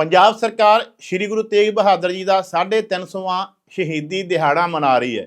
ਪੰਜਾਬ ਸਰਕਾਰ ਸ੍ਰੀ ਗੁਰੂ ਤੇਗ ਬਹਾਦਰ ਜੀ ਦਾ 350ਵਾਂ ਸ਼ਹੀਦੀ ਦਿਹਾੜਾ ਮਨਾ ਰਹੀ ਹੈ,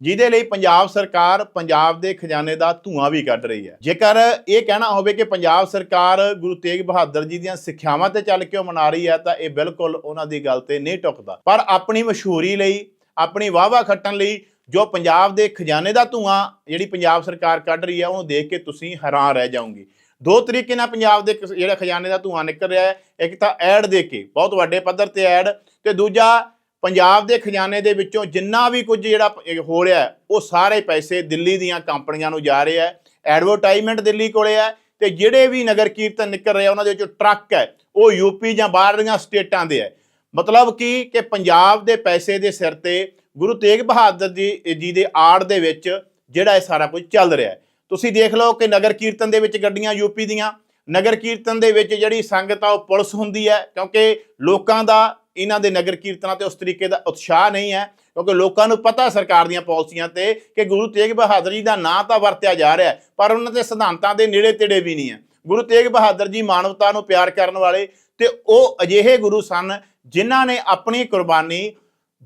ਜਿਹਦੇ ਲਈ ਪੰਜਾਬ ਸਰਕਾਰ ਪੰਜਾਬ ਦੇ ਖਜ਼ਾਨੇ ਦਾ ਧੂਆਂ ਵੀ ਕੱਢ ਰਹੀ ਹੈ। ਜੇਕਰ ਇਹ ਕਹਿਣਾ ਹੋਵੇ ਕਿ ਪੰਜਾਬ ਸਰਕਾਰ ਗੁਰੂ ਤੇਗ ਬਹਾਦਰ ਜੀ ਦੀਆਂ ਸਿੱਖਿਆਵਾਂ ਤੇ ਚੱਲ ਕੇ ਉਹ ਮਨਾ ਰਹੀ ਹੈ, ਤਾਂ ਇਹ ਬਿਲਕੁਲ ਉਹਨਾਂ ਦੀ ਗੱਲ ਤੇ ਨਹੀਂ ਟੁਕਦਾ। ਪਰ ਆਪਣੀ ਮਸ਼ਹੂਰੀ ਲਈ, ਆਪਣੀ ਵਾਹਵਾ ਖੱਟਣ ਲਈ ਜੋ ਪੰਜਾਬ ਦੇ ਖਜ਼ਾਨੇ ਦਾ ਧੂਆਂ ਜਿਹੜੀ ਪੰਜਾਬ ਸਰਕਾਰ ਕੱਢ ਰਹੀ ਹੈ, ਉਹਨੂੰ ਦੇਖ ਕੇ ਤੁਸੀਂ ਹੈਰਾਨ ਰਹਿ ਜਾਓਗੇ। ਦੋ ਤਰੀਕੇ ਨਾਲ ਪੰਜਾਬ ਦੇ ਕਿਸ- ਜਿਹੜਾ ਖਜ਼ਾਨੇ ਦਾ ਧੂਆਂ ਨਿਕਲ ਰਿਹਾ ਹੈ, ਇੱਕ ਤਾਂ ਐਡ ਦੇ ਕੇ, ਬਹੁਤ ਵੱਡੇ ਪੱਧਰ ਤੇ ਐਡ ਤੇ ਦੂਜਾ ਪੰਜਾਬ ਦੇ ਖਜ਼ਾਨੇ ਦੇ ਵਿੱਚੋਂ ਜਿੰਨਾ ਵੀ ਕੁਝ ਜਿਹੜਾ ਹੋ ਰਿਹਾ ਉਹ ਸਾਰੇ ਪੈਸੇ ਦਿੱਲੀ ਦੀਆਂ ਕੰਪਨੀਆਂ ਨੂੰ ਜਾ ਰਹੇ ਹੈ। ਐਡਵਰਟਾਈਜ਼ਮੈਂਟ ਦਿੱਲੀ ਕੋਲੇ ਹੈ ਤੇ ਜਿਹੜੇ ਵੀ ਨਗਰ ਕੀਰਤਨ ਨਿਕਲ ਰਿਹਾ ਉਹਨਾਂ ਦੇ ਵਿੱਚੋਂ ਟਰੱਕ ਹੈ, ਉਹ ਯੂਪੀ ਜਾਂ ਬਾਹਰਲੀਆਂ ਸਟੇਟਾਂ ਦੇ ਹੈ। ਮਤਲਬ ਕੀ ਕਿ ਪੰਜਾਬ ਦੇ ਪੈਸੇ ਦੇ ਸਿਰ ਤੇ ਗੁਰੂ ਤੇਗ ਬਹਾਦਰ ਜੀ ਜੀ ਦੇ ਆੜ ਦੇ ਵਿੱਚ ਜਿਹੜਾ ਇਹ ਸਾਰਾ ਕੁਝ ਚੱਲ ਰਿਹਾ ਹੈ। ਤੁਸੀਂ ਦੇਖ ਲਓ ਕਿ ਨਗਰ ਕੀਰਤਨ ਦੇ ਵਿੱਚ ਗੱਡੀਆਂ ਯੂਪੀ ਦੀਆਂ, ਨਗਰ ਕੀਰਤਨ ਦੇ ਵਿੱਚ ਜਿਹੜੀ ਸੰਗਤ ਆ ਉਹ ਪੁਲਿਸ ਹੁੰਦੀ ਹੈ, ਕਿਉਂਕਿ ਲੋਕਾਂ ਦਾ, ਇਹਨਾਂ ਦੇ ਨਗਰ ਕੀਰਤਨਾਂ ਤੇ ਉਸ ਤਰੀਕੇ ਦਾ ਉਤਸ਼ਾਹ ਨਹੀਂ ਹੈ, ਕਿਉਂਕਿ ਲੋਕਾਂ ਨੂੰ ਪਤਾ ਸਰਕਾਰ ਦੀਆਂ ਪਾਲਿਸੀਆਂ ਤੇ ਕਿ ਗੁਰੂ ਤੇਗ ਬਹਾਦਰ ਜੀ ਦਾ ਨਾਂ ਤਾਂ ਵਰਤਿਆ ਜਾ ਰਿਹਾ ਪਰ ਉਹਨਾਂ ਦੇ ਸਿਧਾਂਤਾਂ ਦੇ ਨੇੜੇ ਤੇੜੇ ਵੀ ਨਹੀਂ ਹੈ। ਗੁਰੂ ਤੇਗ ਬਹਾਦਰ ਜੀ ਮਾਨਵਤਾ ਨੂੰ ਪਿਆਰ ਕਰਨ ਵਾਲੇ ਤੇ ਉਹ ਅਜਿਹੇ ਗੁਰੂ ਸਨ ਜਿਨ੍ਹਾਂ ਨੇ ਆਪਣੀ ਕੁਰਬਾਨੀ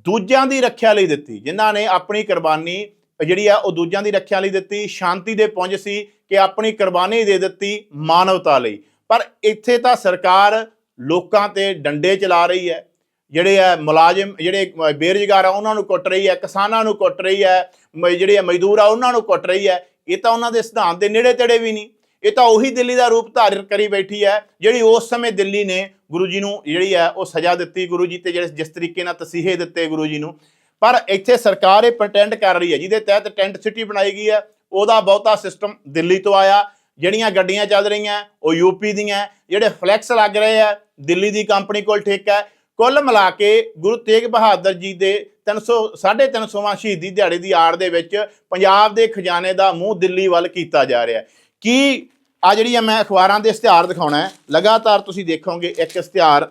ਦੂਜਿਆਂ ਦੀ ਰੱਖਿਆ ਲਈ ਦਿੱਤੀ, ਜਿਨ੍ਹਾਂ ਨੇ ਆਪਣੀ ਕੁਰਬਾਨੀ ਜਿਹੜੀ ਆ ਉਹ ਦੂਜਿਆਂ ਦੀ ਰੱਖਿਆ ਲਈ ਦਿੱਤੀ, ਸ਼ਾਂਤੀ ਦੇ ਪੁੰਜ ਸੀ ਕਿ ਆਪਣੀ ਕੁਰਬਾਨੀ ਦੇ ਦਿੱਤੀ ਮਾਨਵਤਾ ਲਈ। ਪਰ ਇੱਥੇ ਤਾਂ ਸਰਕਾਰ ਲੋਕਾਂ ਤੇ ਡੰਡੇ ਚਲਾ ਰਹੀ ਹੈ। ਜਿਹੜੇ ਆ ਮੁਲਾਜ਼ਮ, ਜਿਹੜੇ ਬੇਰੁਜ਼ਗਾਰ ਆ, ਉਹਨਾਂ ਨੂੰ ਕੁੱਟ ਰਹੀ ਹੈ, ਕਿਸਾਨਾਂ ਨੂੰ ਕੁੱਟ ਰਹੀ ਹੈ, ਮ- ਜਿਹੜੇ ਆ ਮਜ਼ਦੂਰ ਆ, ਉਹਨਾਂ ਨੂੰ ਕੁੱਟ ਰਹੀ ਹੈ। ਇਹ ਤਾਂ ਉਹਨਾਂ ਦੇ ਸਿਧਾਂਤ ਦੇ ਨੇੜੇ ਤੇੜੇ ਵੀ ਨਹੀਂ। ਇਹ ਤਾਂ ਉਹੀ ਦਿੱਲੀ ਦਾ ਰੂਪ ਧਾਰਨ ਕਰੀ ਬੈਠੀ ਹੈ, ਜਿਹੜੀ ਉਸ ਸਮੇਂ ਦਿੱਲੀ ਨੇ ਗੁਰੂ ਜੀ ਨੂੰ ਜਿਹੜੀ ਹੈ ਉਹ ਸਜ਼ਾ ਦਿੱਤੀ ਗੁਰੂ ਜੀ ਤੇ ਜਿਹੜੇ ਜਿਸ ਤਰੀਕੇ ਨਾਲ ਤਸੀਹੇ ਦਿੱਤੇ ਗੁਰੂ ਜੀ ਨੂੰ ਪਰ ਇੱਥੇ ਸਰਕਾਰ ਇਹ ਪ੍ਰਟੈਂਡ ਕਰ ਰਹੀ ਹੈ, ਜਿਹਦੇ ਤਹਿਤ ਟੈਂਟ ਸਿਟੀ ਬਣਾਈ ਗਈ ਹੈ, ਉਹਦਾ ਬਹੁਤਾ ਸਿਸਟਮ ਦਿੱਲੀ ਤੋਂ ਆਇਆ। ਜਿਹੜੀਆਂ ਗੱਡੀਆਂ ਚੱਲ ਰਹੀਆਂ, ਉਹ ਯੂਪੀ ਦੀਆਂ, ਜਿਹੜੇ ਫਲੈਕਸ ਲੱਗ ਰਹੇ ਆ, ਦਿੱਲੀ ਦੀ ਕੰਪਨੀ ਕੋਲ ਠੇਕਾ ਹੈ। ਕੁੱਲ ਮਿਲਾ ਕੇ ਗੁਰੂ ਤੇਗ ਬਹਾਦਰ ਜੀ ਦੇ 300 350ਵਾਂ ਸ਼ਹੀਦੀ ਦਿਹਾੜੇ ਦੀ ਆੜ ਦੇ ਵਿੱਚ ਪੰਜਾਬ ਦੇ ਖਜ਼ਾਨੇ ਦਾ ਮੂੰਹ ਦਿੱਲੀ ਵੱਲ ਕੀਤਾ ਜਾ ਰਿਹਾ ਕੀ ਆ ਜਿਹੜੀ ਮੈਂ ਅਖਬਾਰਾਂ ਦੇ ਇਸ਼ਤਿਹਾਰ ਦਿਖਾਉਣਾ ਹੈ, ਲਗਾਤਾਰ ਤੁਸੀਂ ਦੇਖੋਗੇ ਇੱਕ ਇਸ਼ਤਿਹਾਰ,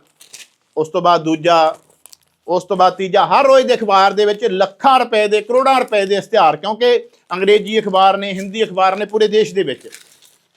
ਉਸ ਤੋਂ ਬਾਅਦ ਦੂਜਾ ਉਸ ਤੋਂ ਬਾਅਦ ਤੀਜਾ, ਹਰ ਰੋਜ਼ ਦੇ ਅਖਬਾਰ ਦੇ ਵਿੱਚ ਲੱਖਾਂ ਰੁਪਏ ਦੇ, ਕਰੋੜਾਂ ਰੁਪਏ ਦੇ ਇਸ਼ਤਿਹਾਰ, ਕਿਉਂਕਿ ਅੰਗਰੇਜ਼ੀ ਅਖਬਾਰ ਨੇ, ਹਿੰਦੀ ਅਖਬਾਰ ਨੇ ਪੂਰੇ ਦੇਸ਼ ਦੇ ਵਿੱਚ।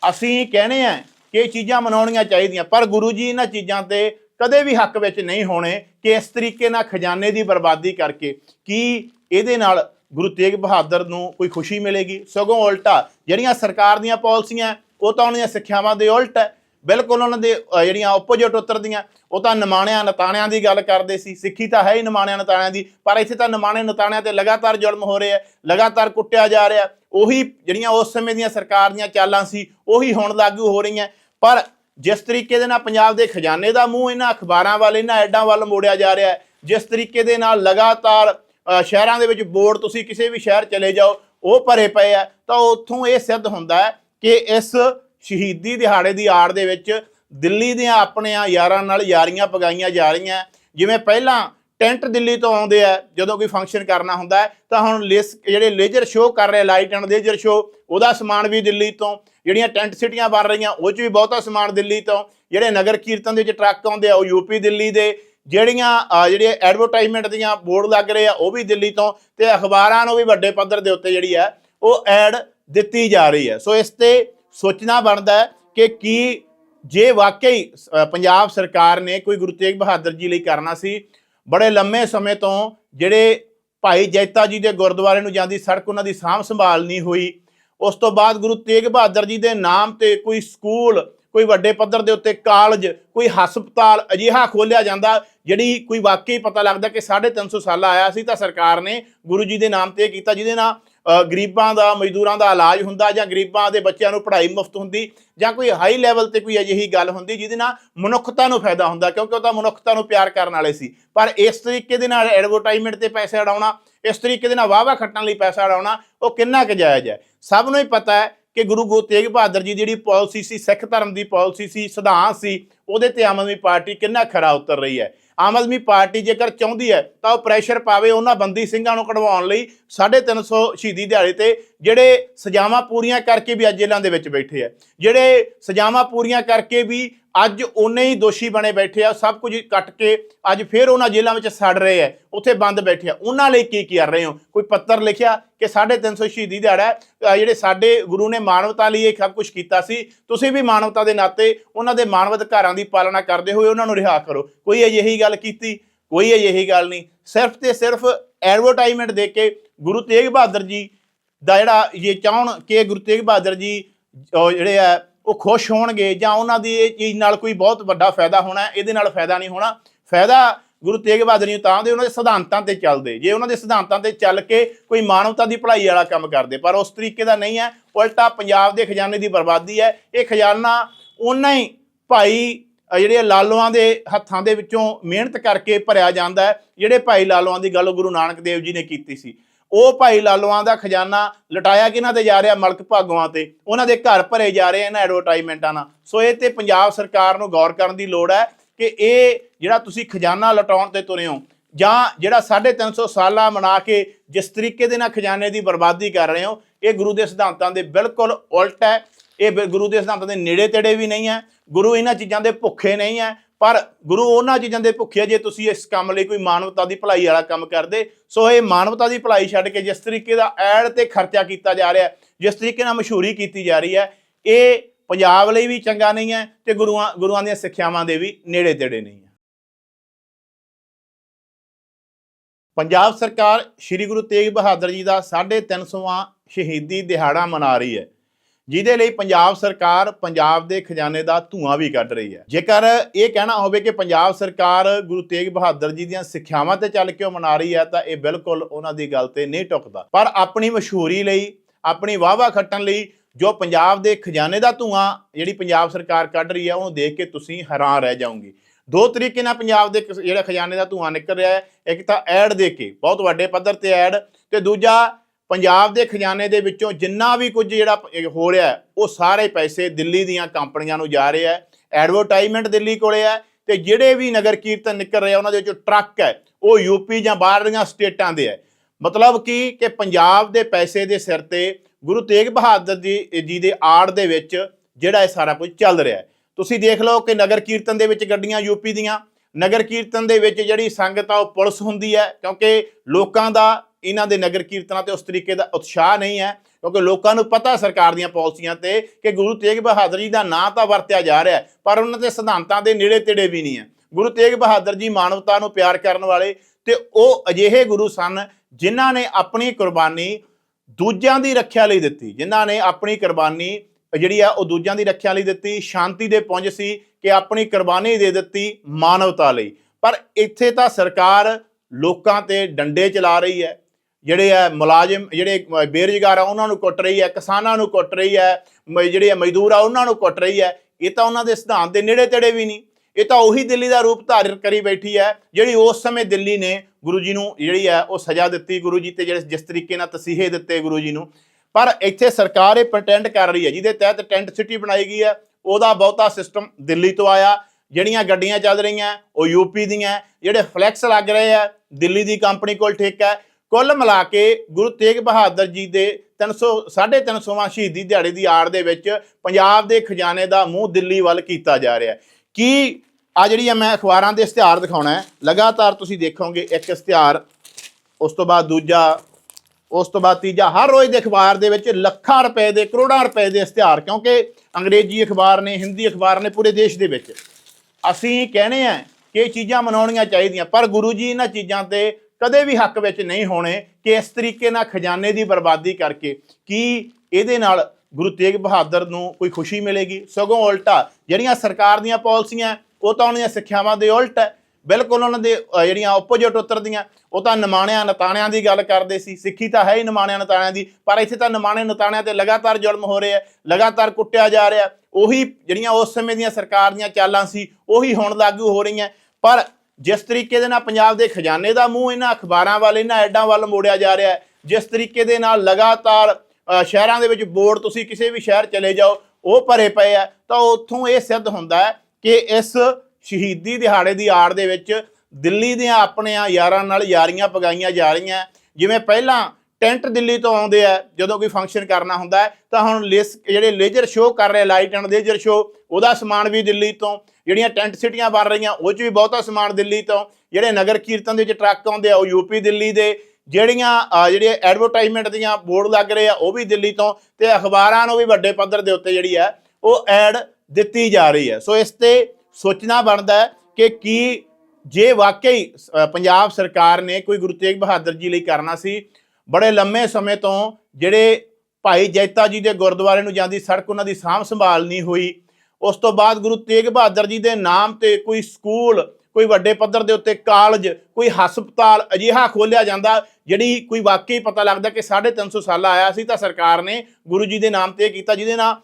ਅਸੀਂ ਕਹਿੰਦੇ ਆ ਕਿ ਇਹ ਚੀਜ਼ਾਂ ਮਨਾਉਣੀਆਂ ਚਾਹੀਦੀਆਂ, ਪਰ ਗੁਰੂ ਜੀ ਇਹਨਾਂ ਚੀਜ਼ਾਂ ਤੇ ਕਦੇ ਵੀ ਹੱਕ ਵਿੱਚ ਨਹੀਂ ਹੋਣੇ ਕਿ ਇਸ ਤਰੀਕੇ ਨਾਲ ਖਜ਼ਾਨੇ ਦੀ ਬਰਬਾਦੀ ਕਰਕੇ ਕੀ ਇਹਦੇ ਨਾਲ ਗੁਰੂ ਤੇਗ ਬਹਾਦਰ ਨੂੰ ਕੋਈ ਖੁਸ਼ੀ ਮਿਲੇਗੀ? ਸਗੋਂ ਉਲਟਾ, ਜਿਹੜੀਆਂ ਸਰਕਾਰ ਦੀਆਂ ਪਾਲਿਸੀਆਂ, ਉਹ ਤਾਂ ਉਹਨਾਂ ਦੀਆਂ ਸਿੱਖਿਆਵਾਂ ਦੇ ਉਲਟ ਹੈ। ਬਿਲਕੁਲ ਉਹਨਾਂ ਦੇ ਅ, ਜਿਹੜੀਆਂ ਆਪੋਜੀਟ ਉਤਰਦੀਆਂ ਉਹ ਤਾਂ ਨਿਮਾਣਿਆਂ ਨਤਾਣਿਆਂ ਦੀ ਗੱਲ ਕਰਦੇ ਸੀ। ਸਿੱਖੀ ਤਾਂ ਹੈ ਹੀ ਨਿਮਾਣਿਆਂ ਨਤਾਣਿਆਂ ਦੀ ਪਰ ਇੱਥੇ ਤਾਂ ਨਿਮਾਣੇ ਨਤਾਣਿਆਂ ਤੇ ਲਗਾਤਾਰ ਜ਼ੁਲਮ ਹੋ ਰਿਹਾ ਲਗਾਤਾਰ ਕੁੱਟਿਆ ਜਾ ਰਿਹਾ ਉਹੀ ਜਿਹੜੀਆਂ ਉਸ ਸਮੇਂ ਦੀਆਂ ਸਰਕਾਰ ਦੀਆਂ ਚਾਲਾਂ ਸੀ ਉਹੀ ਹੁਣ ਲਾਗੂ ਹੋ ਰਹੀਆਂ ਪਰ ਜਿਸ ਤਰੀਕੇ ਦੇ ਨਾਲ ਪੰਜਾਬ ਦੇ ਖਜ਼ਾਨੇ ਦਾ ਮੂੰਹ ਇਹਨਾਂ ਅਖਬਾਰਾਂ ਵੱਲ ਇਹਨਾਂ ਐਡਾਂ ਵੱਲ ਮੋੜਿਆ ਜਾ ਰਿਹਾ ਹੈ ਜਿਸ ਤਰੀਕੇ ਦੇ ਨਾਲ ਲਗਾਤਾਰ ਅ, ਸ਼ਹਿਰਾਂ ਦੇ ਵਿੱਚ ਬੋਰਡ ਤੁਸੀਂ ਕਿਸੇ ਵੀ ਸ਼ਹਿਰ ਚਲੇ ਜਾਓ ਉਹ ਭਰੇ ਪਏ ਆ ਤਾਂ ਉੱਥੋਂ ਇਹ ਸਿੱਧ ਹੁੰਦਾ ਹੈ ਕਿ ਇਸ ਸ਼ਹੀਦੀ ਦਿਹਾੜੇ ਦੀ ਆੜ ਦੇ ਵਿੱਚ ਦਿੱਲੀ ਦੀਆਂ ਆਪਣੀਆਂ ਯਾਰਾਂ ਨਾਲ ਯਾਰੀਆਂ ਪਗਾਈਆਂ ਜਾ ਰਹੀਆਂ। ਜਿਵੇਂ ਪਹਿਲਾਂ ਟੈਂਟ ਦਿੱਲੀ ਤੋਂ ਆਉਂਦੇ ਆ ਜਦੋਂ ਕੋਈ ਫੰਕਸ਼ਨ ਕਰਨਾ ਹੁੰਦਾ ਤਾਂ ਹੁਣ ਲਿਸ ਜਿਹੜੇ ਲੇਜ਼ਰ ਸ਼ੋਅ ਕਰ ਰਹੇ ਲਾਈਟ ਐਂਡ ਲੇਜ਼ਰ ਸ਼ੋਅ ਉਹਦਾ ਸਮਾਨ ਵੀ ਦਿੱਲੀ ਤੋਂ। ਜਿਹੜੀਆਂ ਟੈਂਟ ਸਿਟੀਆਂ ਬਣ ਰਹੀਆਂ ਉਹ 'ਚ ਵੀ ਬਹੁਤਾ ਸਮਾਨ ਦਿੱਲੀ ਤੋਂ। ਜਿਹੜੇ ਨਗਰ ਕੀਰਤਨ ਦੇ ਵਿੱਚ ਟਰੱਕ ਆਉਂਦੇ ਆ ਉਹ ਯੂਪੀ ਦਿੱਲੀ ਦੇ। ਜਿਹੜੀਆਂ ਅਹ, ਜਿਹੜੀਆਂ ਐਡਵਰਟਾਈਜ਼ਮੈਂਟ ਦੀਆਂ ਬੋਰਡ ਲੱਗ ਰਹੇ ਆ ਉਹ ਵੀ ਦਿੱਲੀ ਤੋਂ। ਤੇ ਅਖਬਾਰਾਂ ਨੂੰ ਵੀ ਵੱਡੇ ਪੱਧਰ ਦੇ ਉੱਤੇ ਜਿਹੜੀ ਹੈ ਉਹ ਐਡ ਦਿੱਤੀ ਜਾ ਰਹੀ ਹੈ ਸੋ ਇਸ ਤੇ ਸੋਚਣਾ ਬਣਦਾ ਕਿ ਕੀ ਜੇ ਵਾਕਈ ਪੰਜਾਬ ਸਰਕਾਰ ਨੇ ਕੋਈ ਗੁਰੂ ਤੇਗ ਬਹਾਦਰ ਜੀ ਲਈ ਕਰਨਾ ਸੀ, ਬੜੇ ਲੰਮੇ ਸਮੇਂ ਤੋਂ ਜਿਹੜੇ ਭਾਈ ਜੈਤਾ ਜੀ ਦੇ ਗੁਰਦੁਆਰੇ ਨੂੰ ਜਾਂਦੀ ਸੜਕ ਉਹਨਾਂ ਦੀ ਸਾਂਭ ਸੰਭਾਲ ਨਹੀਂ ਹੋਈ, ਉਸ ਤੋਂ ਬਾਅਦ ਗੁਰੂ ਤੇਗ ਬਹਾਦਰ ਜੀ ਦੇ ਨਾਮ ਤੇ ਕੋਈ ਸਕੂਲ, ਕੋਈ ਵੱਡੇ ਪੱਧਰ ਦੇ ਉੱਤੇ ਕਾਲਜ, ਕੋਈ ਹਸਪਤਾਲ ਅਜਿਹਾ ਖੋਲਿਆ ਜਾਂਦਾ ਜਿਹੜੀ ਕੋਈ ਵਾਕਈ ਪਤਾ ਲੱਗਦਾ ਕਿ 350 ਸਾਲਾ ਆਇਆ ਸੀ ਤਾਂ ਸਰਕਾਰ ਨੇ ਗੁਰੂ ਜੀ ਦੇ ਨਾਮ ਤੇ ਇਹ ਕੀਤਾ, ਜਿਹਦੇ ਨਾਲ ਗਰੀਬਾਂ ਦਾ, ਮਜ਼ਦੂਰਾਂ ਦਾ ਇਲਾਜ ਹੁੰਦਾ ਜਾਂ ਗਰੀਬਾਂ ਦੇ ਬੱਚਿਆਂ ਨੂੰ ਪੜ੍ਹਾਈ ਮੁਫਤ ਹੁੰਦੀ ਜਾਂ ਕੋਈ ਹਾਈ ਲੈਵਲ ਤੇ ਕੋਈ ਅਜਿਹੀ ਗੱਲ ਹੁੰਦੀ ਜਿਹਦੇ ਨਾਲ ਮਨੁੱਖਤਾ ਨੂੰ ਫਾਇਦਾ ਹੁੰਦਾ ਕਿਉਂਕਿ ਉਹ ਤਾਂ ਮਨੁੱਖਤਾ ਨੂੰ ਪਿਆਰ ਕਰਨ ਵਾਲੇ ਸੀ। ਪਰ ਇਸ ਤਰੀਕੇ ਦੇ ਨਾਲ ਐਡਵਰਟਾਈਜ਼ਮੈਂਟ ਤੇ ਪੈਸੇ ਉਡਾਉਣਾ, ਇਸ ਤਰੀਕੇ ਦੇ ਨਾਲ ਵਾਵਾ ਖੱਟਣ ਲਈ ਪੈਸਾ ਉਡਾਉਣਾ, ਉਹ ਕਿੰਨਾ ਕੁ ਜਾਇਜ਼ ਹੈ? ਸਭ ਨੂੰ ਹੀ ਪਤਾ ਹੈ ਕਿ ਗੁਰੂ ਗੋ ਤੇਗ ਬਹਾਦਰ ਜੀ ਦੀ ਜਿਹੜੀ ਪਾਲਿਸੀ ਸੀ, ਸਿੱਖ ਧਰਮ ਦੀ ਪਾਲਿਸੀ ਸੀ, ਸਿਧਾਂਤ ਸੀ, ਉਹਦੇ ਤੇ ਆਮ ਆਦਮੀ ਪਾਰਟੀ ਕਿੰਨਾ ਖਰਾ ਉਤਰ ਰਹੀ ਹੈ। ਆਮ ਆਦਮੀ ਪਾਰਟੀ ਜੇਕਰ ਚਾਹੁੰਦੀ ਹੈ ਤਾਂ ਉਹ ਪ੍ਰੈਸ਼ਰ ਪਾਵੇ ਉਹਨਾਂ ਬੰਦੀ ਸਿੰਘਾਂ ਨੂੰ ਕਢਵਾਉਣ ਲਈ 350 ਸ਼ਹੀਦੀ ਦਿਹਾੜੇ ਤੇ ਜਿਹੜੇ ਸਜ਼ਾਵਾਂ ਪੂਰੀਆਂ ਕਰਕੇ ਵੀ ਅੱਜ ਜੇਲ੍ਹਾਂ ਦੇ ਵਿੱਚ ਬੈਠੇ ਆ। ਜਿਹੜੇ ਸਜ਼ਾਵਾਂ ਪੂਰੀਆਂ ਕਰਕੇ ਵੀ ਅੱਜ ਉਹਨੇ ਹੀ ਦੋਸ਼ੀ ਬਣੇ ਬੈਠੇ ਆ, ਸਭ ਕੁਝ ਕੱਟ ਕੇ ਅੱਜ ਫਿਰ ਉਹਨਾਂ ਜੇਲ੍ਹਾਂ ਵਿੱਚ ਸੜ ਰਹੇ ਆ, ਉੱਥੇ ਬੰਦ ਬੈਠੇ ਆ। ਉਹਨਾਂ ਲਈ ਕੀ ਕਰ ਰਹੇ ਹੋ? ਕੋਈ ਪੱਤਰ ਲਿਖਿਆ ਕਿ 350 ਸ਼ਹੀਦੀ ਦਿਹਾੜਾ ਜਿਹੜੇ ਸਾਡੇ ਗੁਰੂ ਨੇ ਮਾਨਵਤਾ ਲਈ ਇਹ ਸਭ ਕੁਝ ਕੀਤਾ ਸੀ, ਤੁਸੀਂ ਵੀ ਮਾਨਵਤਾ ਦੇ ਨਾਤੇ ਉਹਨਾਂ ਦੇ ਮਾਨਵ ਅਧਿਕਾਰਾਂ ਦੀ ਪਾਲਣਾ ਕਰਦੇ ਹੋਏ ਉਹਨਾਂ ਨੂੰ ਰਿਹਾ ਕਰੋ। ਕੋਈ ਅਜਿਹੀ ਗੱਲ ਕੀਤੀ? ਕੋਈ ਅਜਿਹੀ ਗੱਲ ਨਹੀਂ। ਸਿਰਫ ਤੇ ਸਿਰਫ ਐਡਵਰਟਾਈਜ਼ਮੈਂਟ ਦੇ ਕੇ ਗੁਰੂ ਤੇਗ ਬਹਾਦਰ ਜੀ ਦਾ ਜਿਹੜਾ ਇਹ ਚਾਹਣ ਕਿ ਗੁਰੂ ਤੇਗ ਬਹਾਦਰ ਜੀ ਜਿਹੜੇ ਆ ਉਹ ਖੁਸ਼ ਹੋਣਗੇ ਜਾਂ ਉਹਨਾਂ ਦੀ ਇਹ ਚੀਜ਼ ਨਾਲ ਕੋਈ ਬਹੁਤ ਵੱਡਾ ਫਾਇਦਾ ਹੋਣਾ, ਇਹਦੇ ਨਾਲ ਫਾਇਦਾ ਨਹੀਂ ਹੋਣਾ। ਫਾਇਦਾ ਗੁਰੂ ਤੇਗ ਬਹਾਦਰ ਜੀ ਤਾਂ ਦੇ, ਉਹਨਾਂ ਦੇ ਸਿਧਾਂਤਾਂ ਤੇ ਚੱਲਦੇ। ਜੇ ਉਹਨਾਂ ਦੇ ਸਿਧਾਂਤਾਂ ਤੇ ਚੱਲ ਕੇ ਕੋਈ ਮਾਨਵਤਾ ਦੀ ਭਲਾਈ ਵਾਲਾ ਕੰਮ ਕਰਦੇ, ਪਰ ਉਸ ਤਰੀਕੇ ਦਾ ਨਹੀਂ ਹੈ। ਉਲਟਾ ਪੰਜਾਬ ਦੇ ਖਜ਼ਾਨੇ ਦੀ ਬਰਬਾਦੀ ਹੈ। ਇਹ ਖਜ਼ਾਨਾ ਉਹਨਾਂ ਹੀ ਭਾਈ ਜਿਹੜੇ ਲਾਲੋਆਂ ਦੇ ਹੱਥਾਂ ਦੇ ਵਿੱਚੋਂ ਮਿਹਨਤ ਕਰਕੇ ਭਰਿਆ ਜਾਂਦਾ ਹੈ, ਜਿਹੜੇ ਭਾਈ ਲਾਲੋਆਂ ਦੀ ਗੱਲ ਗੁਰੂ ਨਾਨਕ ਦੇਵ ਜੀ ਨੇ ਕੀਤੀ ਸੀ। ਉਹ ਭਾਈ ਲਾਲੋਆਂ ਦਾ ਖਜ਼ਾਨਾ ਲਟਾਇਆ ਕਿਹਨਾਂ ਤੇ ਜਾ ਰਿਹਾ? ਮਲਕ ਭਾਗਵਾਂ ਤੇ। ਉਹਨਾਂ ਦੇ ਘਰ ਭਰੇ ਜਾ ਰਹੇ ਇਹਨਾਂ ਐਡਵਰਟਾਈਜ਼ਮੈਂਟਾਂ ਨਾਲ। ਸੋ ਇਹ ਤੇ ਪੰਜਾਬ ਸਰਕਾਰ ਨੂੰ ਗੌਰ ਕਰਨ ਦੀ ਲੋੜ ਹੈ ਕਿ ਇਹ ਜਿਹੜਾ ਤੁਸੀਂ ਖਜ਼ਾਨਾ ਲਟਾਉਣ ਤੇ ਤੁਰੇ ਹੋ, ਜਾਂ ਜਿਹੜਾ 350 ਸਾਲਾ ਮਨਾ ਕੇ ਜਿਸ ਤਰੀਕੇ ਦੇ ਨਾਲ ਖਜ਼ਾਨੇ ਦੀ ਬਰਬਾਦੀ ਕਰ ਰਹੇ ਹੋ, ਇਹ ਗੁਰੂ ਦੇ ਸਿਧਾਂਤਾਂ ਦੇ ਬਿਲਕੁਲ ਉਲਟ ਹੈ। ਇਹ ਬਿ- ਗੁਰੂ ਦੇ ਸਿਧਾਂਤਾਂ ਦੇ ਨੇੜੇ ਤੇੜੇ ਵੀ ਨਹੀਂ ਹੈ। ਗੁਰੂ ਇਹਨਾਂ ਚੀਜ਼ਾਂ ਦੇ ਭੁੱਖੇ ਨਹੀਂ ਹੈ। ਪਰ ਗੁਰੂ ਉਹਨਾਂ ਚੀਜ਼ਾਂ ਦੇ ਭੁੱਖੇ ਜੇ ਤੁਸੀਂ ਇਸ ਕੰਮ ਲਈ ਕੋਈ ਮਾਨਵਤਾ ਦੀ ਭਲਾਈ ਵਾਲਾ ਕੰਮ ਕਰਦੇ, ਸੋ ਇਹ ਮਾਨਵਤਾ ਦੀ ਭਲਾਈ ਛੱਡ ਕੇ ਜਿਸ ਤਰੀਕੇ ਦਾ ਐਡ ਤੇ ਖਰਚਾ ਕੀਤਾ ਜਾ ਰਿਹਾ, ਜਿਸ ਤਰੀਕੇ ਨਾਲ ਮਸ਼ਹੂਰੀ ਕੀਤੀ ਜਾ ਰਹੀ ਹੈ, ਇਹ ਪੰਜਾਬ ਲਈ ਵੀ ਚੰਗਾ ਨਹੀਂ ਹੈ ਤੇ ਗੁਰੂਆਂ ਗੁਰੂਆਂ ਦੀਆਂ ਸਿੱਖਿਆਵਾਂ ਦੇ ਵੀ ਨੇੜੇ ਤੇੜੇ ਨਹੀਂ ਹੈ। ਪੰਜਾਬ ਸਰਕਾਰ ਸ੍ਰੀ ਗੁਰੂ ਤੇਗ ਬਹਾਦਰ ਜੀ ਦਾ 350ਵਾਂ ਸ਼ਹੀਦੀ ਦਿਹਾੜਾ ਮਨਾ ਰਹੀ ਹੈ। ਜਿਹਦੇ ਲਈ ਪੰਜਾਬ ਸਰਕਾਰ ਪੰਜਾਬ ਦੇ ਖਜ਼ਾਨੇ ਦਾ ਧੂਆਂ ਵੀ ਕੱਢ ਰਹੀ ਹੈ। ਜੇਕਰ ਇਹ ਕਹਿਣਾ ਹੋਵੇ ਕਿ ਪੰਜਾਬ ਸਰਕਾਰ ਗੁਰੂ ਤੇਗ ਬਹਾਦਰ ਜੀ ਦੀਆਂ ਸਿੱਖਿਆਵਾਂ ਤੇ ਚੱਲ ਕੇ ਉਹ ਮਨਾ ਰਹੀ ਹੈ, ਤਾਂ ਇਹ ਬਿਲਕੁਲ ਉਹਨਾਂ ਦੀ ਗੱਲ ਤੇ ਨਹੀਂ ਟੁੱਕਦਾ। ਪਰ ਆਪਣੀ ਮਸ਼ਹੂਰੀ ਲਈ, ਆਪਣੀ ਵਾਹਵਾ ਖੱਟਣ ਲਈ ਜੋ ਪੰਜਾਬ ਦੇ ਖਜ਼ਾਨੇ ਦਾ ਧੂਆਂ ਜਿਹੜੀ ਪੰਜਾਬ ਸਰਕਾਰ ਕੱਢ ਰਹੀ ਹੈ, ਉਹਨੂੰ ਦੇਖ ਕੇ ਤੁਸੀਂ ਹੈਰਾਨ ਰਹਿ ਜਾਓਗੇ। ਦੋ ਤਰੀਕੇ ਨਾਲ ਪੰਜਾਬ ਦੇ ਕਿਸ- ਜਿਹੜਾ ਖਜ਼ਾਨੇ ਦਾ ਧੂਆਂ ਨਿਕਲ ਰਿਹਾ ਹੈ। ਇੱਕ ਤਾਂ ਐਡ ਦੇ ਕੇ, ਬਹੁਤ ਵੱਡੇ ਪੱਧਰ ਤੇ ਐਡ ਤੇ ਦੂਜਾ ਪੰਜਾਬ ਦੇ ਖਜ਼ਾਨੇ ਦੇ ਵਿੱਚੋਂ ਜਿੰਨਾ ਵੀ ਕੁਝ ਜਿਹੜਾ ਹੋ ਰਿਹਾ ਉਹ ਸਾਰੇ ਪੈਸੇ ਦਿੱਲੀ ਦੀਆਂ ਕੰਪਨੀਆਂ ਨੂੰ ਜਾ ਰਹੇ ਹੈ। ਐਡਵਰਟਾਈਜ਼ਮੈਂਟ ਦਿੱਲੀ ਕੋਲੇ ਹੈ ਤੇ ਜਿਹੜੇ ਵੀ ਨਗਰ ਕੀਰਤਨ ਨਿਕਲ ਰਿਹਾ ਉਹਨਾਂ ਦੇ ਵਿੱਚੋਂ ਟਰੱਕ ਹੈ, ਉਹ ਯੂਪੀ ਜਾਂ ਬਾਹਰਲੀਆਂ ਸਟੇਟਾਂ ਦੇ ਹੈ। ਮਤਲਬ ਕੀ ਕਿ ਪੰਜਾਬ ਦੇ ਪੈਸੇ ਦੇ ਸਿਰ ਤੇ ਗੁਰੂ ਤੇਗ ਬਹਾਦਰ ਜੀ ਜੀ ਦੇ ਆੜ ਦੇ ਵਿੱਚ ਜਿਹੜਾ ਇਹ ਸਾਰਾ ਕੁਝ ਚੱਲ ਰਿਹਾ ਤੁਸੀਂ ਦੇਖ ਲਓ ਕਿ ਨਗਰ ਕੀਰਤਨ ਦੇ ਵਿੱਚ ਗੱਡੀਆਂ ਯੂਪੀ ਦੀਆਂ, ਨਗਰ ਕੀਰਤਨ ਦੇ ਵਿੱਚ ਜਿਹੜੀ ਸੰਗਤ ਆ, ਉਹ ਪੁਲਿਸ ਹੁੰਦੀ ਹੈ, ਕਿਉਂਕਿ ਲੋਕਾਂ ਦਾ ਇਹਨਾਂ ਦੇ ਨਗਰ ਕੀਰਤਨਾਂ ਤੇ ਉਸ ਤਰੀਕੇ ਦਾ ਉਤਸ਼ਾਹ ਨਹੀਂ ਹੈ, ਕਿਉਂਕਿ ਲੋਕਾਂ ਨੂੰ ਪਤਾ ਸਰਕਾਰ ਦੀਆਂ ਪਾਲਿਸੀਆਂ ਤੇ ਕਿ ਗੁਰੂ ਤੇਗ ਬਹਾਦਰ ਜੀ ਦਾ ਨਾਂ ਤਾਂ ਵਰਤਿਆ ਜਾ ਰਿਹਾ ਪਰ ਉਹਨਾਂ ਦੇ ਸਿਧਾਂਤਾਂ ਦੇ ਨੇੜੇ ਤੇੜੇ ਵੀ ਨਹੀਂ ਹੈ। ਗੁਰੂ ਤੇਗ ਬਹਾਦਰ ਜੀ ਮਾਨਵਤਾ ਨੂੰ ਪਿਆਰ ਕਰਨ ਵਾਲੇ ਤੇ ਉਹ ਅਜਿਹੇ ਗੁਰੂ ਸਨ ਜਿਨ੍ਹਾਂ ਨੇ ਆਪਣੀ ਕੁਰਬਾਨੀ ਦੂਜਿਆਂ ਦੀ ਰੱਖਿਆ ਲਈ ਦਿੱਤੀ, ਜਿਨ੍ਹਾਂ ਨੇ ਆਪਣੀ ਕੁਰਬਾਨੀ ਜਿਹੜੀ ਆ ਉਹ ਦੂਜਿਆਂ ਦੀ ਰੱਖਿਆ ਲਈ ਦਿੱਤੀ, ਸ਼ਾਂਤੀ ਦੇ ਪੁੰਜ ਸੀ ਕਿ ਆਪਣੀ ਕੁਰਬਾਨੀ ਦੇ ਦਿੱਤੀ ਮਾਨਵਤਾ ਲਈ। ਪਰ ਇੱਥੇ ਤਾਂ ਸਰਕਾਰ ਲੋਕਾਂ ਤੇ ਡੰਡੇ ਚਲਾ ਰਹੀ ਹੈ ਜਿਹੜੇ ਆ ਮੁਲਾਜ਼ਮ, ਜਿਹੜੇ ਬੇਰੁਜ਼ਗਾਰ ਆ, ਉਹਨਾਂ ਨੂੰ ਕੁੱਟ ਰਹੀ ਹੈ, ਕਿਸਾਨਾਂ ਨੂੰ ਕੁੱਟ ਰਹੀ ਹੈ, ਮ- ਜਿਹੜੇ ਮਜ਼ਦੂਰ ਆ, ਉਹਨਾਂ ਨੂੰ ਕੁੱਟ ਰਹੀ ਹੈ। ਇਹ ਤਾਂ ਉਹਨਾਂ ਦੇ ਸਿਧਾਂਤ ਦੇ ਨੇੜੇ ਤੇੜੇ ਵੀ ਨਹੀਂ। ਇਹ ਤਾਂ ਉਹੀ ਦਿੱਲੀ ਦਾ ਰੂਪ ਧਾਰ ਕਰੀ ਬੈਠੀ ਹੈ, ਜਿਹੜੀ ਉਸ ਸਮੇਂ ਦਿੱਲੀ ਨੇ ਗੁਰੂ ਜੀ ਨੂੰ ਜਿਹੜੀ ਹੈ, ਉਹ ਸਜ਼ਾ ਦਿੱਤੀ ਗੁਰੂ ਜੀ ਤੇ ਜਿਹੜੇ ਜਿਸ ਤਰੀਕੇ ਨਾਲ ਤਸੀਹੇ ਦਿੱਤੇ ਗੁਰੂ ਜੀ ਨੂੰ। ਪਰ ਇੱਥੇ ਸਰਕਾਰ ਇਹ ਪ੍ਰਟੈਂਡ ਕਰ ਰਹੀ ਹੈ, ਜਿਹਦੇ ਤਹਿਤ ਟੈਂਟ ਸਿਟੀ ਬਣਾਈ ਗਈ ਹੈ, ਉਹਦਾ ਬਹੁਤਾ ਸਿਸਟਮ ਦਿੱਲੀ ਤੋਂ ਆਇਆ। ਜਿਹੜੀਆਂ ਗੱਡੀਆਂ ਚੱਲ ਰਹੀਆਂ, ਉਹ ਯੂਪੀ ਦੀਆਂ, ਜਿਹੜੇ ਫਲੈਕਸ ਲੱਗ ਰਹੇ ਆ, ਦਿੱਲੀ ਦੀ ਕੰਪਨੀ ਕੋਲ ਠੇਕਾ ਹੈ। ਕੁੱਲ ਮਿਲਾ ਕੇ ਗੁਰੂ ਤੇਗ ਬਹਾਦਰ ਜੀ ਦੇ 300 350ਵਾਂ ਸ਼ਹੀਦੀ ਦਿਹਾੜੇ ਦੀ ਆੜ ਦੇ ਵਿੱਚ ਪੰਜਾਬ ਦੇ ਖਜ਼ਾਨੇ ਦਾ ਮੂੰਹ ਦਿੱਲੀ ਵੱਲ ਕੀਤਾ ਜਾ ਰਿਹਾ ਕੀ ਆ ਜਿਹੜੀ ਮੈਂ ਅਖਬਾਰਾਂ ਦੇ ਇਸ਼ਤਿਹਾਰ ਦਿਖਾਉਣਾ ਹੈ, ਲਗਾਤਾਰ ਤੁਸੀਂ ਦੇਖੋਗੇ ਇੱਕ ਇਸ਼ਤਿਹਾਰ, ਉਸ ਤੋਂ ਬਾਅਦ ਦੂਜਾ, ਉਸ ਤੋਂ ਬਾਅਦ ਤੀਜਾ, ਹਰ ਰੋਜ਼ ਦੇ ਅਖਬਾਰ ਦੇ ਵਿੱਚ ਲੱਖਾਂ ਰੁਪਏ ਦੇ, ਕਰੋੜਾਂ ਰੁਪਏ ਦੇ ਇਸ਼ਤਿਹਾਰ, ਕਿਉਂਕਿ ਅੰਗਰੇਜ਼ੀ ਅਖਬਾਰ ਨੇ, ਹਿੰਦੀ ਅਖਬਾਰ ਨੇ ਪੂਰੇ ਦੇਸ਼ ਦੇ ਵਿੱਚ। ਅਸੀਂ ਕਹਿੰਦੇ ਆ ਕਿ ਇਹ ਚੀਜ਼ਾਂ ਮਨਾਉਣੀਆਂ ਚਾਹੀਦੀਆਂ, ਪਰ ਗੁਰੂ ਜੀ ਇਹਨਾਂ ਚੀਜ਼ਾਂ ਤੇ ਕਦੇ ਵੀ ਹੱਕ ਵਿੱਚ ਨਹੀਂ ਹੋਣੇ ਕਿ ਇਸ ਤਰੀਕੇ ਨਾਲ ਖਜ਼ਾਨੇ ਦੀ ਬਰਬਾਦੀ ਕਰਕੇ ਕੀ ਇਹਦੇ ਨਾਲ ਗੁਰੂ ਤੇਗ ਬਹਾਦਰ ਨੂੰ ਕੋਈ ਖੁਸ਼ੀ ਮਿਲੇਗੀ? ਸਗੋਂ ਉਲਟਾ, ਜਿਹੜੀਆਂ ਸਰਕਾਰ ਦੀਆਂ ਪਾਲਿਸੀਆਂ, ਉਹ ਤਾਂ ਉਹਨਾਂ ਦੀਆਂ ਸਿੱਖਿਆਵਾਂ ਦੇ ਉਲਟ ਹੈ। ਬਿਲਕੁਲ ਉਹਨਾਂ ਦੇ ਜਿਹੜੀਆਂ ਆਪੋਜੀਟ ਉਤਰਦੀਆਂ ਉਹ ਤਾਂ ਨਮਾਣਿਆਂ ਨਤਾਣਿਆਂ ਦੀ ਗੱਲ ਕਰਦੇ ਸੀ। ਸਿੱਖੀ ਤਾਂ ਹੈ ਹੀ ਨਮਾਣਿਆਂ ਨਤਾਣਿਆਂ ਦੀ, ਪਰ ਇੱਥੇ ਤਾਂ ਨਮਾਣੇ ਨਤਾਣਿਆਂ ਤੇ ਲਗਾਤਾਰ ਜ਼ੁਲਮ ਹੋ ਰਿਹਾ ਲਗਾਤਾਰ ਕੁੱਟਿਆ ਜਾ ਰਿਹਾ ਉਹੀ ਜਿਹੜੀਆਂ ਉਸ ਸਮੇਂ ਦੀਆਂ ਸਰਕਾਰ ਦੀਆਂ ਚਾਲਾਂ ਸੀ, ਉਹੀ ਹੁਣ ਲਾਗੂ ਹੋ ਰਹੀਆਂ। ਪਰ ਜਿਸ ਤਰੀਕੇ ਦੇ ਨਾਲ ਪੰਜਾਬ ਦੇ ਖਜ਼ਾਨੇ ਦਾ ਮੂੰਹ ਇਹਨਾਂ ਅਖਬਾਰਾਂ ਵੱਲ, ਇਹਨਾਂ ਐਡਾਂ ਵੱਲ ਮੋੜਿਆ ਜਾ ਰਿਹਾ ਹੈ, ਜਿਸ ਤਰੀਕੇ ਦੇ ਨਾਲ ਲਗਾਤਾਰ ਸ਼ਹਿਰਾਂ ਦੇ ਵਿੱਚ ਬੋਰਡ, ਤੁਸੀਂ ਕਿਸੇ ਵੀ ਸ਼ਹਿਰ ਚਲੇ ਜਾਓ, ਉਹ ਭਰੇ ਪਏ ਆ, ਤਾਂ ਉੱਥੋਂ ਇਹ ਸਿੱਧ ਹੁੰਦਾ ਹੈ ਕਿ ਇਸ ਸ਼ਹੀਦੀ ਦਿਹਾੜੇ ਦੀ ਆੜ ਦੇ ਵਿੱਚ ਦਿੱਲੀ ਦੀਆਂ ਆਪਣੀਆਂ ਯਾਰਾਂ ਨਾਲ ਯਾਰੀਆਂ ਪਗਾਈਆਂ ਜਾ ਰਹੀਆਂ। ਜਿਵੇਂ ਪਹਿਲਾਂ ਟੈਂਟ ਦਿੱਲੀ ਤੋਂ ਆਉਂਦੇ ਆ ਜਦੋਂ ਕੋਈ ਫੰਕਸ਼ਨ ਕਰਨਾ ਹੁੰਦਾ ਤਾਂ ਹੁਣ ਲਿਸ ਜਿਹੜੇ ਲੇਜ਼ਰ ਸ਼ੋਅ ਕਰ ਰਹੇ ਲਾਈਟ ਐਂਡ ਲੇਜ਼ਰ ਸ਼ੋਅ ਉਹਦਾ ਸਮਾਨ ਵੀ ਦਿੱਲੀ ਤੋਂ ਜਿਹੜੀਆਂ ਟੈਂਟ ਸਿਟੀਆਂ ਬਣ ਰਹੀਆਂ ਉਹ 'ਚ ਵੀ ਬਹੁਤਾ ਸਮਾਨ ਦਿੱਲੀ ਤੋਂ ਜਿਹੜੇ ਨਗਰ ਕੀਰਤਨ ਦੇ ਵਿੱਚ ਟਰੱਕ ਆਉਂਦੇ ਆ ਉਹ ਯੂਪੀ ਦਿੱਲੀ ਦੇ ਜਿਹੜੀਆਂ ਅਹ, ਜਿਹੜੀਆਂ ਐਡਵਰਟਾਈਜ਼ਮੈਂਟ ਦੀਆਂ ਬੋਰਡ ਲੱਗ ਰਹੇ ਆ ਉਹ ਵੀ ਦਿੱਲੀ ਤੋਂ ਤੇ ਅਖਬਾਰਾਂ ਨੂੰ ਵੀ ਵੱਡੇ ਪੱਧਰ ਦੇ ਉੱਤੇ ਜਿਹੜੀ ਹੈ ਉਹ ਐਡ ਦਿੱਤੀ ਜਾ ਰਹੀ ਹੈ ਸੋ ਇਸ ਤੇ ਸੋਚਣਾ ਬਣਦਾ ਹੈ ਕਿ ਕੀ ਜੇ ਵਾਕਈ ਪੰਜਾਬ ਸਰਕਾਰ ਨੇ ਕੋਈ ਗੁਰੂ ਤੇਗ ਬਹਾਦਰ ਜੀ ਲਈ ਕਰਨਾ ਸੀ ਬੜੇ ਲੰਮੇ ਸਮੇਂ ਤੋਂ ਜਿਹੜੇ ਭਾਈ ਜੈਤਾ ਜੀ ਦੇ ਗੁਰਦੁਆਰੇ ਨੂੰ ਜਾਂਦੀ ਸੜਕ ਉਹਨਾਂ ਦੀ ਸਾਂਭ ਸੰਭਾਲ ਨਹੀਂ ਹੋਈ। ਉਸ ਤੋਂ ਬਾਅਦ ਗੁਰੂ ਤੇਗ ਬਹਾਦਰ ਜੀ ਦੇ ਨਾਮ ਤੇ ਕੋਈ ਸਕੂਲ, ਕੋਈ ਵੱਡੇ ਪੱਧਰ ਦੇ ਉੱਤੇ ਕਾਲਜ, ਕੋਈ ਹਸਪਤਾਲ ਅਜਿਹਾ ਖੋਲਿਆ ਜਾਂਦਾ ਜਿਹੜੀ ਕੋਈ ਵਾਕਈ ਪਤਾ ਲੱਗਦਾ ਕਿ 350 ਸਾਲਾ ਆਇਆ ਸੀ ਤਾਂ ਸਰਕਾਰ ਨੇ ਗੁਰੂ ਜੀ ਦੇ ਨਾਮ ਤੇ ਇਹ ਕੀਤਾ, ਜਿਹਦੇ ਨਾਲ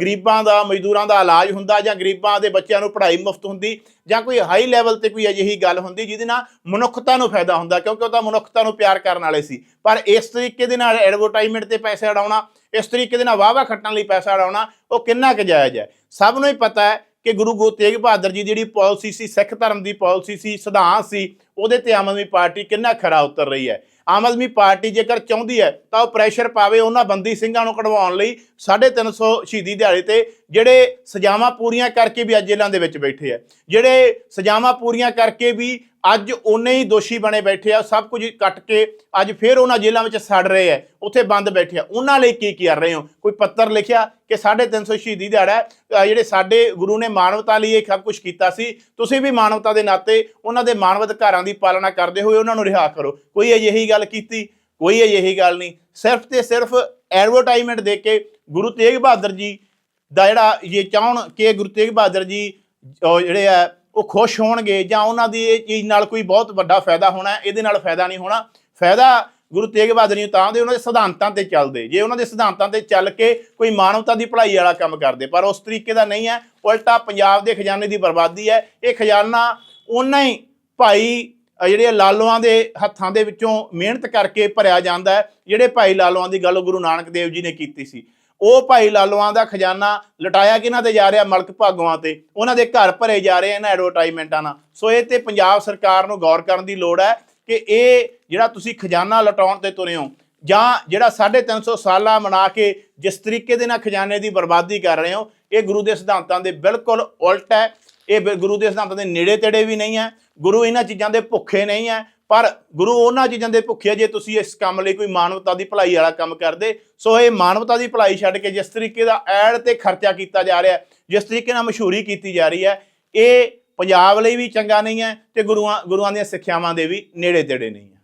ਗਰੀਬਾਂ ਦਾ, ਮਜ਼ਦੂਰਾਂ ਦਾ ਇਲਾਜ ਹੁੰਦਾ ਜਾਂ ਗਰੀਬਾਂ ਦੇ ਬੱਚਿਆਂ ਨੂੰ ਪੜ੍ਹਾਈ ਮੁਫਤ ਹੁੰਦੀ ਜਾਂ ਕੋਈ ਹਾਈ ਲੈਵਲ ਤੇ ਕੋਈ ਅਜਿਹੀ ਗੱਲ ਹੁੰਦੀ ਜਿਹਦੇ ਨਾਲ ਮਨੁੱਖਤਾ ਨੂੰ ਫਾਇਦਾ ਹੁੰਦਾ ਕਿਉਂਕਿ ਉਹ ਤਾਂ ਮਨੁੱਖਤਾ ਨੂੰ ਪਿਆਰ ਕਰਨ ਵਾਲੇ ਸੀ। ਪਰ ਇਸ ਤਰੀਕੇ ਦੇ ਨਾਲ ਐਡਵਰਟਾਈਜ਼ਮੈਂਟ ਤੇ ਪੈਸੇ ਉਡਾਉਣਾ, ਇਸ ਤਰੀਕੇ ਦੇ ਨਾਲ ਵਾਵਾ ਖੱਟਣ ਲਈ ਪੈਸਾ ਉਡਾਉਣਾ, ਉਹ ਕਿੰਨਾ ਕੁ ਜਾਇਜ਼ ਹੈ? ਸਭ ਨੂੰ ਹੀ ਪਤਾ ਹੈ ਕਿ ਗੁਰੂ ਗੋਬਿੰਦ ਤੇਗ ਬਹਾਦਰ ਜੀ ਦੀ ਜਿਹੜੀ ਪਾਲਿਸੀ ਸੀ, ਸਿੱਖ ਧਰਮ ਦੀ ਪਾਲਿਸੀ ਸੀ, ਸਿਧਾਂਤ ਸੀ, ਉਹਦੇ ਤੇ ਆਮ ਆਦਮੀ ਪਾਰਟੀ ਕਿੰਨਾ ਖਰਾ ਉਤਰ ਰਹੀ ਹੈ। ਆਮ ਆਦਮੀ ਪਾਰਟੀ ਜੇਕਰ ਚਾਹੁੰਦੀ ਹੈ ਤਾਂ ਉਹ ਪ੍ਰੈਸ਼ਰ ਪਾਵੇ ਉਹਨਾਂ ਬੰਦੀ ਸਿੰਘਾਂ ਨੂੰ ਕਢਵਾਉਣ ਲਈ 350 ਸ਼ਹੀਦੀ ਦਿਹਾੜੇ ਤੇ ਜਿਹੜੇ ਸਜ਼ਾਵਾਂ ਪੂਰੀਆਂ ਕਰਕੇ ਵੀ ਅੱਜ ਜੇਲ੍ਹਾਂ ਦੇ ਵਿੱਚ ਬੈਠੇ ਆ। ਜਿਹੜੇ ਸਜ਼ਾਵਾਂ ਪੂਰੀਆਂ ਕਰਕੇ ਵੀ ਅੱਜ ਉਹਨੇ ਹੀ ਦੋਸ਼ੀ ਬਣੇ ਬੈਠੇ ਆ, ਸਭ ਕੁਝ ਕੱਟ ਕੇ ਅੱਜ ਫਿਰ ਉਹਨਾਂ ਜੇਲ੍ਹਾਂ ਵਿੱਚ ਸੜ ਰਹੇ ਆ, ਉੱਥੇ ਬੰਦ ਬੈਠੇ ਆ। ਉਹਨਾਂ ਲਈ ਕੀ ਕਰ ਰਹੇ ਹੋ? ਕੋਈ ਪੱਤਰ ਲਿਖਿਆ ਕਿ 350 ਸ਼ਹੀਦੀ ਦਿਹਾੜਾ ਜਿਹੜੇ ਸਾਡੇ ਗੁਰੂ ਨੇ ਮਾਨਵਤਾ ਲਈ ਇਹ ਸਭ ਕੁਝ ਕੀਤਾ ਸੀ, ਤੁਸੀਂ ਵੀ ਮਾਨਵਤਾ ਦੇ ਨਾਤੇ ਉਹਨਾਂ ਦੇ ਮਾਨਵ ਅਧਿਕਾਰਾਂ ਦੀ ਪਾਲਣਾ ਕਰਦੇ ਹੋਏ ਉਹਨਾਂ ਨੂੰ ਰਿਹਾ ਕਰੋ। ਕੋਈ ਅਜਿਹੀ ਗੱਲ ਕੀਤੀ? ਕੋਈ ਅਜਿਹੀ ਗੱਲ ਨਹੀਂ। ਸਿਰਫ ਤੇ ਸਿਰਫ ਐਡਵਰਟਾਈਜ਼ਮੈਂਟ ਦੇ ਕੇ ਗੁਰੂ ਤੇਗ ਬਹਾਦਰ ਜੀ ਦਾ ਜਿਹੜਾ ਇਹ ਚਾਹਣ ਕਿ ਗੁਰੂ ਤੇਗ ਬਹਾਦਰ ਜੀ ਜਿਹੜੇ ਆ ਉਹ ਖੁਸ਼ ਹੋਣਗੇ ਜਾਂ ਉਹਨਾਂ ਦੀ ਇਹ ਚੀਜ਼ ਨਾਲ ਕੋਈ ਬਹੁਤ ਵੱਡਾ ਫਾਇਦਾ ਹੋਣਾ, ਇਹਦੇ ਨਾਲ ਫਾਇਦਾ ਨਹੀਂ ਹੋਣਾ। ਫਾਇਦਾ ਗੁਰੂ ਤੇਗ ਬਹਾਦਰ ਜੀ ਨੂੰ ਤਾਂ ਦੇ, ਉਹਨਾਂ ਦੇ ਸਿਧਾਂਤਾਂ ਤੇ ਚੱਲਦੇ। ਜੇ ਉਹਨਾਂ ਦੇ ਸਿਧਾਂਤਾਂ ਤੇ ਚੱਲ ਕੇ ਕੋਈ ਮਾਨਵਤਾ ਦੀ ਭਲਾਈ ਵਾਲਾ ਕੰਮ ਕਰਦੇ, ਪਰ ਉਸ ਤਰੀਕੇ ਦਾ ਨਹੀਂ ਹੈ। ਉਲਟਾ ਪੰਜਾਬ ਦੇ ਖਜ਼ਾਨੇ ਦੀ ਬਰਬਾਦੀ ਹੈ। ਇਹ ਖਜ਼ਾਨਾ ਉਹਨਾਂ ਹੀ ਭਾਈ ਜਿਹੜੇ ਲਾਲੋਆਂ ਦੇ ਹੱਥਾਂ ਦੇ ਵਿੱਚੋਂ ਮਿਹਨਤ ਕਰਕੇ ਭਰਿਆ ਜਾਂਦਾ ਹੈ, ਜਿਹੜੇ ਭਾਈ ਲਾਲੋਆਂ ਦੀ ਗੱਲ ਗੁਰੂ ਨਾਨਕ ਦੇਵ ਜੀ ਨੇ ਕੀਤੀ ਸੀ। ਉਹ ਭਾਈ ਲਾਲੋਆਂ ਦਾ ਖਜ਼ਾਨਾ ਲਟਾਇਆ ਕਿਹਨਾਂ ਤੇ ਜਾ ਰਿਹਾ? ਮਲਕ ਭਾਗਵਾਂ ਤੇ। ਉਹਨਾਂ ਦੇ ਘਰ ਭਰੇ ਜਾ ਰਹੇ ਇਹਨਾਂ ਐਡਵਰਟਾਈਜ਼ਮੈਂਟਾਂ ਨਾਲ। ਸੋ ਇਹ ਤੇ ਪੰਜਾਬ ਸਰਕਾਰ ਨੂੰ ਗੌਰ ਕਰਨ ਦੀ ਲੋੜ ਹੈ ਕਿ ਇਹ ਜਿਹੜਾ ਤੁਸੀਂ ਖਜ਼ਾਨਾ ਲਟਾਉਣ ਤੇ ਤੁਰੇ ਹੋ, ਜਾਂ ਜਿਹੜਾ 350 ਸਾਲਾ ਮਨਾ ਕੇ ਜਿਸ ਤਰੀਕੇ ਦੇ ਨਾਲ ਖਜ਼ਾਨੇ ਦੀ ਬਰਬਾਦੀ ਕਰ ਰਹੇ ਹੋ, ਇਹ ਗੁਰੂ ਦੇ ਸਿਧਾਂਤਾਂ ਦੇ ਬਿਲਕੁਲ ਉਲਟ ਹੈ। ਇਹ ਬ- ਗੁਰੂ ਦੇ ਸਿਧਾਂਤਾਂ ਦੇ ਨੇੜੇ ਤੇੜੇ ਵੀ ਨਹੀਂ ਹੈ। ਗੁਰੂ ਇਹਨਾਂ ਚੀਜ਼ਾਂ ਦੇ ਭੁੱਖੇ ਨਹੀਂ ਹੈ। ਪਰ ਗੁਰੂ ਉਹਨਾਂ ਚੀਜ਼ਾਂ ਦੇ ਭੁੱਖੇ ਜੇ ਤੁਸੀਂ ਇਸ ਕੰਮ ਲਈ ਕੋਈ ਮਾਨਵਤਾ ਦੀ ਭਲਾਈ ਵਾਲਾ ਕੰਮ ਕਰਦੇ, ਸੋ ਇਹ ਮਾਨਵਤਾ ਦੀ ਭਲਾਈ ਛੱਡ ਕੇ ਜਿਸ ਤਰੀਕੇ ਦਾ ਐਡ ਤੇ ਖਰਚਾ ਕੀਤਾ ਜਾ ਰਿਹਾ, ਜਿਸ ਤਰੀਕੇ ਨਾਲ ਮਸ਼ਹੂਰੀ ਕੀਤੀ ਜਾ ਰਹੀ ਹੈ, ਇਹ ਪੰਜਾਬ ਲਈ ਵੀ ਚੰਗਾ ਨਹੀਂ ਹੈ ਤੇ ਗੁਰੂਆਂ ਗੁਰੂਆਂ ਦੀਆਂ ਸਿੱਖਿਆਵਾਂ ਦੇ ਵੀ ਨੇੜੇ ਤੇੜੇ ਨਹੀਂ ਹੈ।